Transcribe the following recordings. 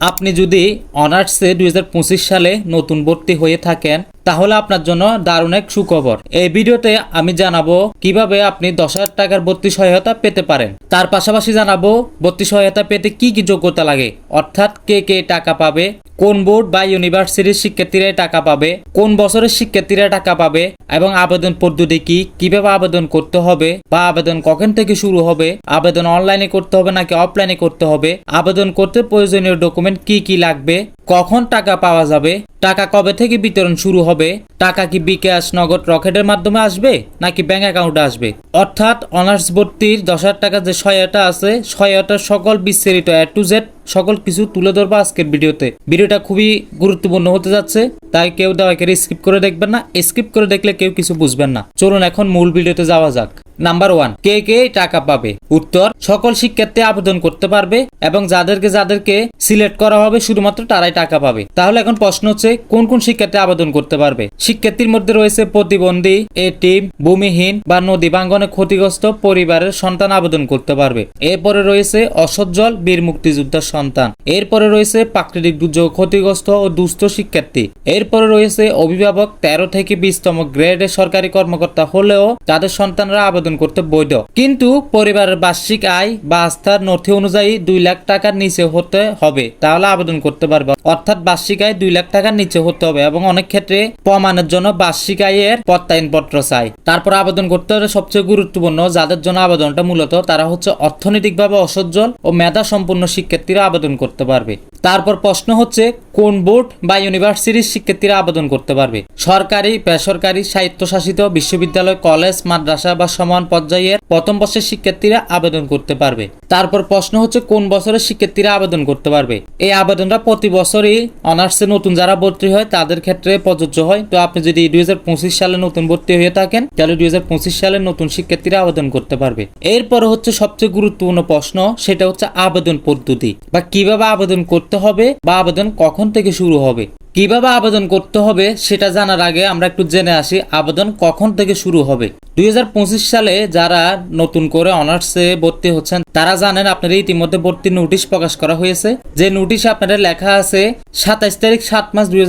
আপনি যদি অনার্সে দুই হাজার পঁচিশ সালে নতুন ভর্তি হয়ে থাকেন তাহলে আপনার জন্য দারুণ এক সুখবর। এই ভিডিওতে আমি জানাব কীভাবে আপনি দশ হাজার টাকার ভর্তি সহায়তা পেতে পারেন। তার পাশাপাশি জানাব ভর্তি সহায়তা পেতে কি কি যোগ্যতা লাগে, অর্থাৎ কে কে টাকা পাবে, কোন বোর্ড বা ইউনিভার্সিটির শিক্ষার্থীরা টাকা পাবে, কোন বছরের শিক্ষার্থীরা টাকা পাবে, এবং আবেদন পদ্ধতি কি, কীভাবে আবেদন করতে হবে, বা আবেদন কখন থেকে শুরু হবে, আবেদন অনলাইনে করতে হবে নাকি অফলাইনে করতে হবে, আবেদন করতে প্রয়োজনীয় ডকুমেন্ট কি কি লাগবে কখন টাকা পাওয়া যাবে? টাকা কবে থেকে বিতরণ শুরু হবে? টাকা কি বিকাশ নগদ রকেটের মাধ্যমে আসবে নাকি ব্যাংক অ্যাকাউন্টে আসবে? অর্থাৎ অনার্স ভর্তির দশ হাজার টাকার যে সহায়তা আছে, সহায়তার সকল বিস্তারিত এ টু জেড সকল কিছু তুলে ধরবো আজকের ভিডিওতে। ভিডিওটা খুবই গুরুত্বপূর্ণ হতে যাচ্ছে, তাই কেউ দয়া স্কিপ করে দেখবেন না। স্কিপ করে দেখলে কেউ কিছু বুঝবেন না। চলুন এখন মূল ভিডিওতে যাওয়া যাক। নাম্বার ওয়ান কে কে টাকা পাবে? উত্তর, সকল শিক্ষার্থী আবেদন করতে পারবে এবং যাদেরকে যাদেরকে সিলেক্ট করা হবে, শুধুমাত্র তারাই টাকা পাবে। তাহলে এখন প্রশ্ন হচ্ছে, কোন কোন শিক্ষার্থী আবেদন করতে পারবে? শিক্ষার্থীর মধ্যে রয়েছে প্রতিবন্ধী এটিম ভূমিহীন বা নদী বাঙ্গনে ক্ষতিগ্রস্ত পরিবারের সন্তান আবেদন করতে পারবে। এরপরে রয়েছে অসজ্জল বীর মুক্তিযোদ্ধার সন্তান। এরপরে রয়েছে প্রাকৃতিক দুর্যোগ ক্ষতিগ্রস্ত ও দুস্থ শিক্ষার্থী। এরপরে রয়েছে অভিভাবক তেরো থেকে বিশতম গ্রেডের সরকারি কর্মকর্তা হলেও তাদের সন্তানরা আবেদন করতে বৈধ। কিন্তু পরিবারের বার্ষিক আয় বা আস্থার নথি অনুযায়ী দুই লাখ টাকার নিচে হতে হবে, তাহলে আবেদন করতে পারবে। অর্থাৎ বার্ষিক আয় দুই লাখ টাকার নিচে হতে হবে এবং অনেক ক্ষেত্রে প্রমাণের জন্য বার্ষিক আয়ের প্রত্যয়নপত্র চাই। তারপর আবেদন করতে হলে সবচেয়ে গুরুত্বপূর্ণ, যাদের জন্য আবেদনটা মূলত, তারা হচ্ছে অর্থনৈতিকভাবে অসজ্জল ও মেধা সম্পূর্ণ শিক্ষার্থীরা আবেদন করতে পারবে। তারপর প্রশ্ন হচ্ছে, কোন বোর্ড বা ইউনিভার্সিটির শিক্ষার্থীরা আবেদন করতে পারবে? সরকারি, বেসরকারি, স্বায়ত্তশাসিত বিশ্ববিদ্যালয়, কলেজ, মাদ্রাসা বা সমান পর্যায়ের প্রথম বর্ষের শিক্ষার্থীরা আবেদন করতে পারবে। তারপর প্রশ্ন হচ্ছে, কোন বছরের শিক্ষার্থীরা আবেদন করতে পারবে? এই আবেদনটা প্রতি বছরই অনার্সে নতুন যারা ভর্তি হয়, তাদের ক্ষেত্রে প্রযোজ্য হয়। তো আপনি যদি দুই হাজার পঁচিশ সালে নতুন ভর্তি হয়ে থাকেন, তাহলে দুই হাজার পঁচিশ সালে নতুন শিক্ষার্থীরা আবেদন করতে পারবে। এরপরে হচ্ছে সবচেয়ে গুরুত্বপূর্ণ প্রশ্ন, সেটা হচ্ছে আবেদন পদ্ধতি বা কীভাবে আবেদন করতে হবে বা আবেদন কখন থেকে শুরু হবে? কীভাবে আবেদন করতে হবে সেটা জানার আগে আমরা একটু জেনে আসি, আবেদন কখন থেকে শুরু হবে? দুই হাজার পঁচিশ সালে যারা নতুন করে অনার্সে ভর্তি হচ্ছেন, তারা জানেন আপনার ইতিমধ্যে ভর্তি নোটিশ প্রকাশ করা হয়েছে। যে নোটিশে আপনাদের লেখা আছে, সাতাইশ তারিখ সাত মাস দুই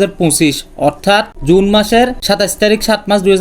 অর্থাৎ জুন মাসের সাতাইশ তারিখ সাত মাস দুই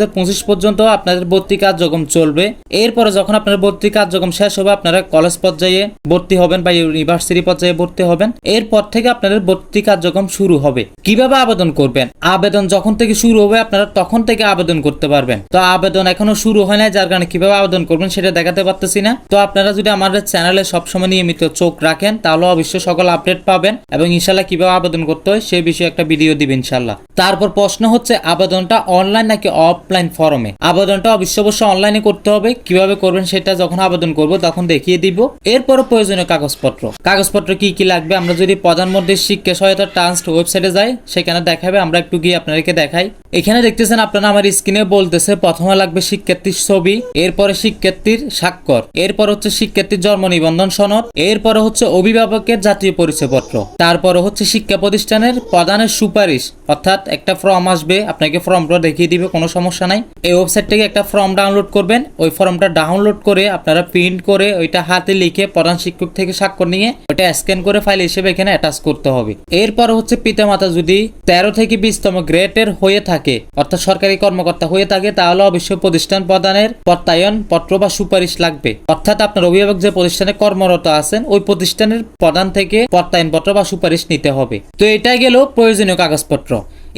পর্যন্ত আপনাদের ভর্তি কার্যক্রম চলবে। এরপরে যখন আপনার ভর্তি কার্যক্রম শেষ হবে, আপনারা কলেজ পর্যায়ে ভর্তি হবেন বা ইউনিভার্সিটি পর্যায়ে ভর্তি হবেন। এরপর থেকে আপনাদের ভর্তি কার্যক্রম শুরু হবে। কীভাবে আবেদন করবেন? আবেদন যখন থেকে শুরু হবে, আপনারা তখন থেকে আবেদন করতে পারবেন। তো আবেদন এখনও শুরু হয় না যার কারণে কীভাবে আবেদন করবেন সেটা দেখাতে পারতেছি না। তো আপনারা যদি আমাদের চ্যানেলে সবসময় নিয়মিত চোখ রাখেন, তাহলে অবশ্যই সকল আপডেট পাবেন এবং ইনশাল্লাহ কীভাবে আবেদন করতে হয় সেই বিষয়ে একটা ভিডিও দিবেন ইনশাল্লাহ তারপর প্রশ্ন হচ্ছে, আবেদনটা অনলাইন নাকি অফলাইন ফরমে? আবেদনটা অবশ্যই অবশ্যই অনলাইনে করতে হবে, কীভাবে করবেন সেটা যখন আবেদন করব তখন দেখিয়ে দিব। এরপর প্রয়োজনীয় কাগজপত্র। কাগজপত্র কি কি লাগবে? আমরা যদি প্রধানমন্ত্রী শিক্ষা সহায়তা ট্রান্সট ওয়েবসাইটে যাই, সেখানে দেখাবে, আমরা একটু গিয়ে আপনাদেরকে দেখাই। এখানে দেখতেছেন, আপনারা আমার স্ক্রিনে বলতেছে, প্রথমে লাগবে শিক্ষার্থীর ছবি, এরপরে শিক্ষার্থীর স্বাক্ষর, এরপর হচ্ছে শিক্ষার্থীর জন্ম নিবন্ধন সনদ, এরপরে হচ্ছে অভিভাবকের জাতীয় পরিচয়পত্র, তারপরে হচ্ছে শিক্ষা প্রতিষ্ঠানের প্রধানের সুপারিশ, অর্থাৎ একটা ফর্ম আসবে, আপনাকে ফর্মটা দেখিয়ে দিবে, কোনো সমস্যা নাই। এই ওয়েবসাইট থেকে একটা ফর্ম ডাউনলোড করবেন, ওই ফর্মটা ডাউনলোড করে আপনারা প্রিন্ট করে ওইটা হাতে লিখে প্রধান শিক্ষক থেকে স্বাক্ষর নিয়ে ওইটা স্ক্যান করে ফাইল হিসেবে এখানে অ্যাটাচ করতে হবে। এরপর হচ্ছে পিতামাতা যদি তেরো থেকে বিশতম গ্রেডের হয়ে থাকে, অর্থাৎ সরকারি কর্মকর্তা হয়ে থাকে, তাহলে অবশ্যই প্রতিষ্ঠান প্রদানের প্রত্যায়ন, পত্র বা সুপারিশ লাগবে। অর্থাৎ আপনার অভিভাবক যে প্রতিষ্ঠানে কর্মরত আছেন, ওই প্রতিষ্ঠানের প্রধান থেকে প্রত্যায়ন পত্র বা সুপারিশ নিতে হবে। তো এটাই গেল প্রয়োজনীয় কাগজপত্র।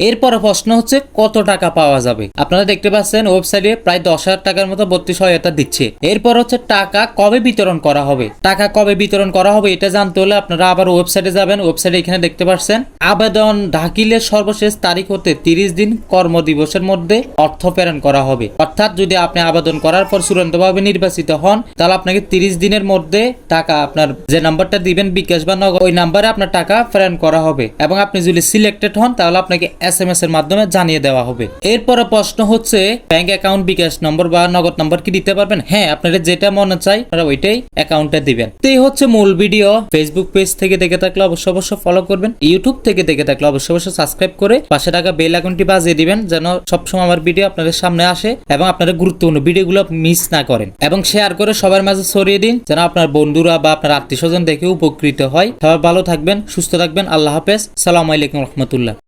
এরপরে প্রশ্ন হচ্ছে, কত টাকা পাওয়া যাবে? আপনারা দেখতে পাচ্ছেন ওয়েবসাইটে প্রায় দশ হাজার টাকার মতো ভর্তি সহায়তা দিচ্ছে। এরপর হচ্ছে, টাকা কবে বিতরণ করা হবে? টাকা কবে বিতরণ করা হবে এটা জানতে হলে আপনারা আবার ওয়েবসাইটে যাবেন। ওয়েবসাইটে এখানে দেখতে পাচ্ছেন, আবেদন দাখিলের সর্বশেষ তারিখ হতে তিরিশ দিন কর্মদিবসের মধ্যে অর্থ প্রেরণ করা হবে। অর্থাৎ যদি আপনি আবেদন করার পর চূড়ান্তভাবে নির্বাচিত হন, তাহলে আপনাকে তিরিশ দিনের মধ্যে টাকা আপনার যে নাম্বারটা দিবেন বিকাশ বা নগদ, ওই নাম্বারে আপনার টাকা প্রেরণ করা হবে। এবং আপনি যদি সিলেক্টেড হন, তাহলে আপনাকে এস এর মাধ্যমে জানিয়ে দেওয়া হবে। এরপরে প্রশ্ন হচ্ছে ব্যাংক অ্যাকাউন্ট বিকাশ নম্বর বা নগদ নম্বর কি দিতে পারবেন? হ্যাঁ আপনারা যেটা মনে চাই আপনারা ওইটাই অ্যাকাউন্টে দিবেন। তো এই হচ্ছে মূল ভিডিও ফেসবুক পেজ থেকে দেখে থাকলে অবশ্যই অবশ্যই ফলো করবেন। ইউটিউব থেকে দেখে থাকলে অবশ্যই অবশ্যই সাবস্ক্রাইব করে পাশে টাকা বেল আইকনটি বাজিয়ে দিবেন, যেন সবসময় আমার ভিডিও আপনাদের সামনে আসে এবং আপনারা গুরুত্বপূর্ণ ভিডিওগুলো মিস না করেন। এবং শেয়ার করে সবার মাঝে ছড়িয়ে দিন, যেন আপনার বন্ধুরা বা আপনার আত্মীয় স্বজন দেখে উপকৃত হয়। সবাই ভালো থাকবেন, সুস্থ থাকবেন। আল্লাহ হাফেজ। সালাম আলাইকুম রহমতুল্লাহ।